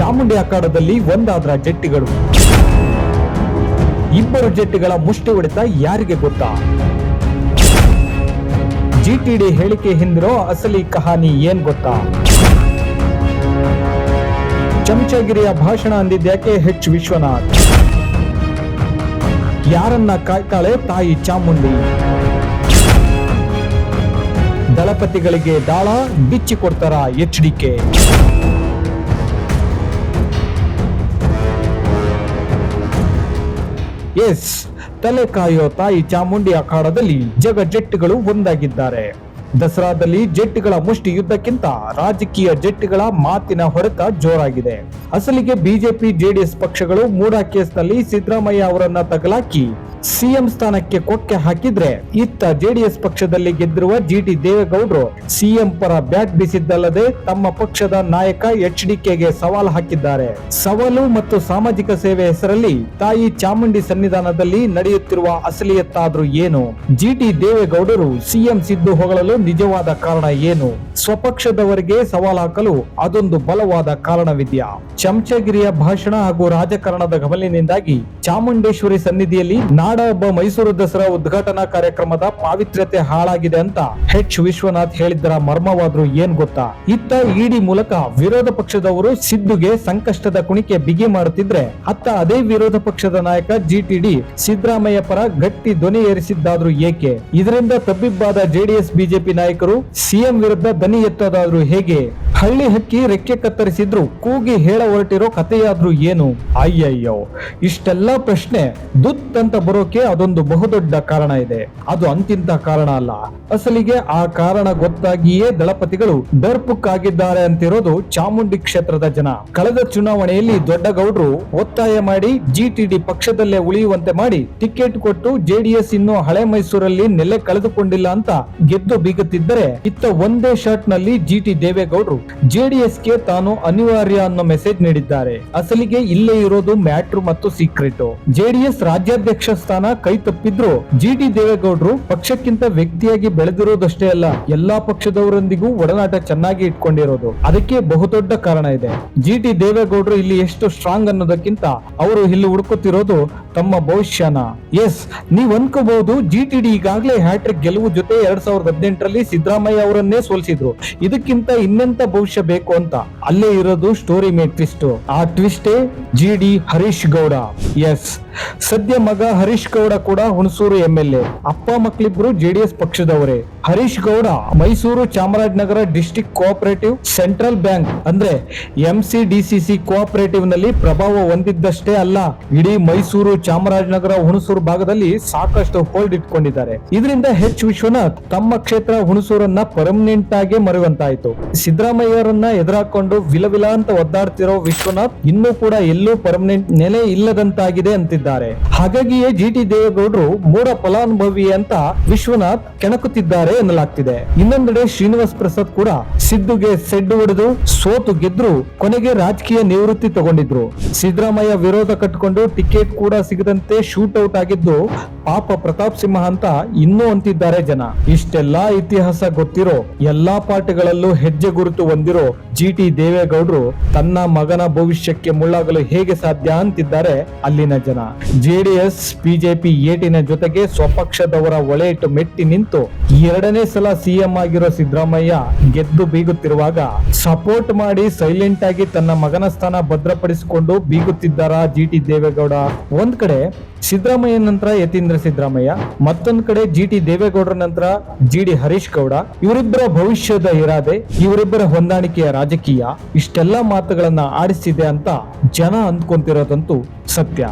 ಚಾಮುಂಡಿ ಅಖಾಡದಲ್ಲಿ ಒಂದಾದ್ರ ಜಟ್ಟಿಗಳು? ಇಬ್ಬರು ಜಟ್ಟಿಗಳ ಮುಷ್ಟಿ ಹೊಡೆತ ಯಾರಿಗೆ ಗೊತ್ತಾ? ಜಿಟಿಡಿ ಹೇಳಿಕೆ ಹಿಂದಿರೋ ಅಸಲಿ ಕಹಾನಿ ಏನ್ ಗೊತ್ತಾ? ಚಮಚಗಿರಿಯ ಭಾಷಣ ಅಂದಿದ್ಯಾಕೆ ಹೆಚ್ ವಿಶ್ವನಾಥ್? ಯಾರನ್ನ ಕಾಯ್ತಾಳೆ ತಾಯಿ ಚಾಮುಂಡಿ? ದಳಪತಿಗಳಿಗೆ ದಾಳ ಬಿಚ್ಚಿ ಕೊಡ್ತಾರ ಎಚ್ ಡಿ ಎಸ್. ತಲೆ ಕಾಯೋ ತಾಯಿ ಚಾಮುಂಡಿ ಅಖಾಡದಲ್ಲಿ ಜಗ ಜಟ್ಟಿಗಳು ಒಂದಾಗಿದ್ದಾರೆ. ದಸರಾದಲ್ಲಿ ಜೆಟ್ಗಳ ಮುಷ್ಟಿ ಯುದ್ಧಕ್ಕಿಂತ ರಾಜಕೀಯ ಜೆಟ್ಗಳ ಮಾತಿನ ಹೊರತ ಜೋರಾಗಿದೆ. ಅಸಲಿಗೆ ಬಿಜೆಪಿ, ಜೆಡಿಎಸ್ ಪಕ್ಷಗಳು ಮೂಡ ಕೇಸ್ನಲ್ಲಿ ಸಿದ್ದರಾಮಯ್ಯ ಅವರನ್ನ ತಗಲಾಕಿ ಸಿಎಂ ಸ್ಥಾನಕ್ಕೆ ಕೊಕ್ಕೆ ಹಾಕಿದ್ರೆ ಇತ್ತ ಜೆಡಿಎಸ್ ಪಕ್ಷದಲ್ಲಿ ಗೆದ್ದಿರುವ ಜಿಟಿ ದೇವೇಗೌಡರು ಸಿಎಂ ಪರ ಬ್ಯಾಟ್ ಬೀಸಿದ್ದಲ್ಲದೆ ತಮ್ಮ ಪಕ್ಷದ ನಾಯಕ ಎಚ್ ಡಿಕೆಗೆ ಸವಾಲು ಹಾಕಿದ್ದಾರೆ. ಸವಾಲು ಮತ್ತು ಸಾಮಾಜಿಕ ಸೇವೆ ಹೆಸರಲ್ಲಿ ತಾಯಿ ಚಾಮುಂಡಿ ಸನ್ನಿಧಾನದಲ್ಲಿ ನಡೆಯುತ್ತಿರುವ ಅಸಲಿಯತ್ತಾದ್ರೂ ಏನು? ಜಿಟಿ ದೇವೇಗೌಡರು ಸಿಎಂ ಸಿದ್ದು ಹೊಗಳಲು ನಿಜವಾದ ಕಾರಣ ಏನು? ಸ್ವಪಕ್ಷದವರಿಗೆ ಸವಾಲು ಹಾಕಲು ಅದೊಂದು ಬಲವಾದ ಕಾರಣವಿದ್ಯಾ? ಚಮಚಗಿರಿಯ ಭಾಷಣ ಹಾಗೂ ರಾಜಕಾರಣದ ಗಮಲಿನಿಂದಾಗಿ ಚಾಮುಂಡೇಶ್ವರಿ ಸನ್ನಿಧಿಯಲ್ಲಿ ನಾಡ ಹಬ್ಬ ಮೈಸೂರು ದಸರಾ ಉದ್ಘಾಟನಾ ಕಾರ್ಯಕ್ರಮದ ಪಾವಿತ್ರ್ಯತೆ ಹಾಳಾಗಿದೆ ಅಂತ ಹೆಚ್ ವಿಶ್ವನಾಥ್ ಹೇಳಿದ್ದರ ಮರ್ಮವಾದ್ರೂ ಏನ್ ಗೊತ್ತಾ? ಇತ್ತ ಇಡಿ ಮೂಲಕ ವಿರೋಧ ಪಕ್ಷದವರು ಸಿದ್ದುಗೆ ಸಂಕಷ್ಟದ ಕುಣಿಕೆ ಬಿಗಿ ಮಾಡುತ್ತಿದ್ರೆ, ಅತ್ತ ಅದೇ ವಿರೋಧ ಪಕ್ಷದ ನಾಯಕ ಜಿಟಿಡಿ ಸಿದ್ದರಾಮಯ್ಯ ಪರ ಗಟ್ಟಿ ಧ್ವನಿ ಏರಿಸಿದ್ದಾದ್ರೂ ಏಕೆ? ಇದರಿಂದ ತಬ್ಬಿಬ್ಬಾದ ಜೆಡಿಎಸ್ ಬಿಜೆಪಿ ನಾಯಕರು ಸಿಎಂ ವಿರುದ್ಧ ದನಿ ಎತ್ತೋದಾದ್ರೂ ಹೇಗೆ? ಹಳ್ಳಿ ಹಕ್ಕಿ ರೆಕ್ಕೆ ಕತ್ತರಿಸಿದ್ರು, ಕೂಗಿ ಹೇಳ ಹೊರಟಿರೋ ಕಥೆಯಾದ್ರೂ ಏನು? ಅಯ್ಯಯ್ಯೋ, ಇಷ್ಟೆಲ್ಲ ಪ್ರಶ್ನೆ, ದುತ್ ಅಂತ ಬರೋಕೆ ಅದೊಂದು ಬಹುದೊಡ್ಡ ಕಾರಣ ಇದೆ. ಅದು ಅಂತಿಂತ ಕಾರಣ ಅಲ್ಲ. ಅಸಲಿಗೆ ಆ ಕಾರಣ ಗೊತ್ತಾಗಿಯೇ ದಳಪತಿಗಳು ಡರ್ಪುಕ್ ಆಗಿದ್ದಾರೆ ಅಂತಿರೋದು ಚಾಮುಂಡಿ ಕ್ಷೇತ್ರದ ಜನ. ಕಳೆದ ಚುನಾವಣೆಯಲ್ಲಿ ದೊಡ್ಡಗೌಡರು ಒತ್ತಾಯ ಮಾಡಿ ಜಿಟಿಡಿ ಪಕ್ಷದಲ್ಲೇ ಉಳಿಯುವಂತೆ ಮಾಡಿ ಟಿಕೆಟ್ ಕೊಟ್ಟು ಜೆಡಿಎಸ್ ಇನ್ನು ಹಳೆ ಮೈಸೂರಲ್ಲಿ ನೆಲೆ ಕಳೆದುಕೊಂಡಿಲ್ಲ ಅಂತ ಗೆದ್ದು ಬೀಗುತ್ತಿದ್ದರೆ, ಇತ್ತ ಒಂದೇ ಶರ್ಟ್ನಲ್ಲಿ ಜಿಟಿ ದೇವೇಗೌಡರು ಜೆಡಿಎಸ್ಗೆ ತಾನು ಅನಿವಾರ್ಯ ಅನ್ನೋ ಮೆಸೇಜ್ ನೀಡಿದ್ದಾರೆ. ಅಸಲಿಗೆ ಇಲ್ಲೇ ಇರೋದು ಮ್ಯಾಟ್ರು ಮತ್ತು ಸೀಕ್ರೆಟ್. ಜೆಡಿಎಸ್ ರಾಜ್ಯಾಧ್ಯಕ್ಷ ಸ್ಥಾನ ಕೈ ತಪ್ಪಿದ್ರು ಜಿಟಿ ದೇವೇಗೌಡರು ಪಕ್ಷಕ್ಕಿಂತ ವ್ಯಕ್ತಿಯಾಗಿ ಬೆಳೆದಿರೋದಷ್ಟೇ ಅಲ್ಲ, ಎಲ್ಲಾ ಪಕ್ಷದವರೊಂದಿಗೂ ಒಡನಾಟ ಚೆನ್ನಾಗಿ ಇಟ್ಕೊಂಡಿರೋದು. ಅದಕ್ಕೆ ಬಹುದೊಡ್ಡ ಕಾರಣ ಇದೆ. ಜಿಟಿ ದೇವೇಗೌಡರು ಇಲ್ಲಿ ಎಷ್ಟು ಸ್ಟ್ರಾಂಗ್ ಅನ್ನೋದಕ್ಕಿಂತ ಅವರು ಇಲ್ಲಿ ಹುಡುಕುತ್ತಿರೋದು ತಮ್ಮ ಭವಿಷ್ಯನ. ಎಸ್ ನೀವ್ ಅನ್ಕೋಬಹುದು ಡಿ ಈಗಾಗಲೇ ಹ್ಯಾಟ್ರಿಕ್ ಗೆಲುವು ಜೊತೆ ಎರಡ್ ಸಾವಿರದ ಹದಿನೆಂಟರಲ್ಲಿ ಸಿದ್ದರಾಮಯ್ಯ ಅವರನ್ನೇ ಸೋಲಿಸಿದ್ರು. ಇದಕ್ಕಿಂತ ಇನ್ನೆಂತ ಭವಿಷ್ಯ ಬೇಕು ಅಂತ? ಅಲ್ಲೇ ಇರೋದು ಸ್ಟೋರಿ ಮೇ ಟ್ವಿಸ್ಟ್ ಆ ಟ್ವಿಸ್ಟೇ G D Harish Gowda. Yes ಸದ್ಯ ಮಗ ಹರೀಶ್ ಗೌಡ ಕೂಡ ಹುಣಸೂರು ಎಂ ಎಲ್ ಎ ಅಪ್ಪ ಮಕ್ಕಳಿಬ್ರು JDS ಪಕ್ಷದವರೇ. Harish Gowda, Mysuru Chamarajanagar district cooperative central bank ಅಂದ್ರೆ ಎಂ ಸಿ ಡಿಸಿಸಿ ಕೋಆಪರೇಟಿವ್ನಲ್ಲಿ ಪ್ರಭಾವ ಹೊಂದಿದ್ದಷ್ಟೇ ಅಲ್ಲ, ಇಡೀ ಮೈಸೂರು ಚಾಮರಾಜನಗರ ಹುಣಸೂರು ಭಾಗದಲ್ಲಿ ಸಾಕಷ್ಟು ಹೋಲ್ಡ್ ಇಟ್ಕೊಂಡಿದ್ದಾರೆ. ಇದರಿಂದ ಎಚ್ ವಿಶ್ವನಾಥ್ ತಮ್ಮ ಕ್ಷೇತ್ರ ಹುಣಸೂರನ್ನ ಪರ್ಮನೆಂಟ್ ಆಗಿ ಮರೆಯುವಂತಾಯ್ತು. ಸಿದ್ದರಾಮಯ್ಯರನ್ನ ಎದುರಾಕೊಂಡು ವಿಲವಿಲ ಅಂತ ಒದ್ದಾಡ್ತಿರೋ ವಿಶ್ವನಾಥ್ ಇನ್ನೂ ಕೂಡ ಎಲ್ಲೂ ಪರ್ಮನೆಂಟ್ ನೆಲೆ ಇಲ್ಲದಂತಾಗಿದೆ ಅಂತಿದ್ದಾರೆ. ಹಾಗಾಗಿಯೇ ಜಿ ಟಿ ದೇವೇಗೌಡರು ಮೂರ ಫಲಾನುಭವಿ ಅಂತ ವಿಶ್ವನಾಥ್ ಕೆಣಕುತ್ತಿದ್ದಾರೆ ಎನ್ನಲಾಗ್ತಿದೆ. ಇನ್ನೊಂದೆಡೆ ಶ್ರೀನಿವಾಸ್ ಪ್ರಸಾದ್ ಕೂಡ ಸಿದ್ದುಗೆ ಸೆಡ್ಡು ಹೊಡೆದು ಸೋತು ಗೆದ್ರು ಕೊನೆಗೆ ರಾಜಕೀಯ ನಿವೃತ್ತಿ ತಗೊಂಡಿದ್ರು. ಸಿದ್ದರಾಮಯ್ಯ ವಿರೋಧ ಕಟ್ಟಿಕೊಂಡು ಟಿಕೆಟ್ ಕೂಡ ಸಿಗದಂತೆ ಶೂಟ್ ಔಟ್ ಆಗಿದ್ದು, ಪಾಪ ಪ್ರತಾಪ್ ಸಿಂಹ ಅಂತ ಇನ್ನೂ ಅಂತಿದ್ದಾರೆ ಜನ. ಇಷ್ಟೆಲ್ಲಾ ಇತಿಹಾಸ ಗೊತ್ತಿರೋ, ಎಲ್ಲಾ ಪಾರ್ಟಿಗಳಲ್ಲೂ ಹೆಜ್ಜೆ ಗುರುತು ಹೊಂದಿರೋ ಜಿ ಟಿ ದೇವೇಗೌಡರು ತನ್ನ ಮಗನ ಭವಿಷ್ಯಕ್ಕೆ ಮುಳ್ಳಾಗಲು ಹೇಗೆ ಸಾಧ್ಯ ಅಂತಿದ್ದಾರೆ ಅಲ್ಲಿನ ಜನ. ಜೆಡಿಎಸ್ ಬಿಜೆಪಿ ಏಟಿನ ಜೊತೆಗೆ ಸ್ವಪಕ್ಷದವರ ಒಳೆಟ್ಟು ಮೆಟ್ಟಿ ನಿಂತು ಎರಡನೇ ಸಲ ಸಿಎಂ ಆಗಿರೋ ಸಿದ್ದರಾಮಯ್ಯ ಗೆದ್ದು ಬೀಗುತ್ತಿರುವಾಗ ಸಪೋರ್ಟ್ ಮಾಡಿ ಸೈಲೆಂಟ್ ಆಗಿ ತನ್ನ ಮಗನ ಸ್ಥಾನ ಭದ್ರಪಡಿಸಿಕೊಂಡು ಬೀಗುತ್ತಿದ್ದಾರಾ ಜಿ ಟಿ ದೇವೇಗೌಡ? ಒಂದ್ ಕಡೆ ಸಿದ್ದರಾಮಯ್ಯ ನಂತರ ಯತೀಂದ್ರ ಸಿದ್ದರಾಮಯ್ಯ, ಮತ್ತೊಂದು ಕಡೆ ಜಿ ಟಿ ದೇವೇಗೌಡರ ನಂತರ ಜಿ ಡಿ ಹರೀಶ್ ಗೌಡ. ಇವರಿಬ್ಬರ ಭವಿಷ್ಯದ ಇರಾದೆ, ಇವರಿಬ್ಬರ ಹೊಂದಾಣಿಕೆಯ ರಾಜಕೀಯ, ಇಷ್ಟೆಲ್ಲ ಮಾತುಗಳನ್ನ ಆಡಿಸಿದೆ ಅಂತ ಜನ ಅಂದ್ಕೊಂತಿರೋದಂತೂ ಸತ್ಯ.